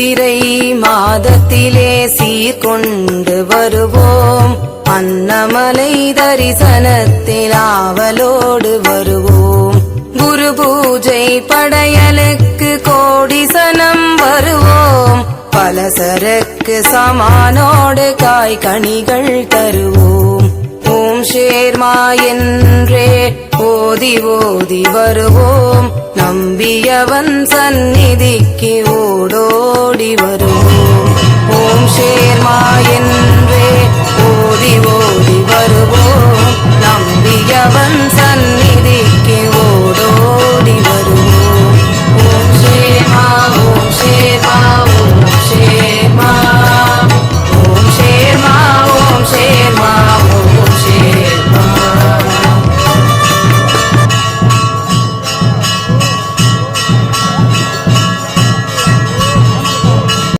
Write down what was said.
சித்திரை மாதத்திலே சீர்கொண்டு வருவோம். அன்னமலை தரிசனத்தில் ஆவலோடு வருவோம். குரு பூஜை படையலுக்கு கோடிசனம் வருவோம். பலசரக்கு சமானோடு காய் கனிகள் தருவோம். ஓம் ஷேர்மா என்றே ஓதி ஓதி வருவோம். நம்பியவன் சந்நிதிக்கு ஓ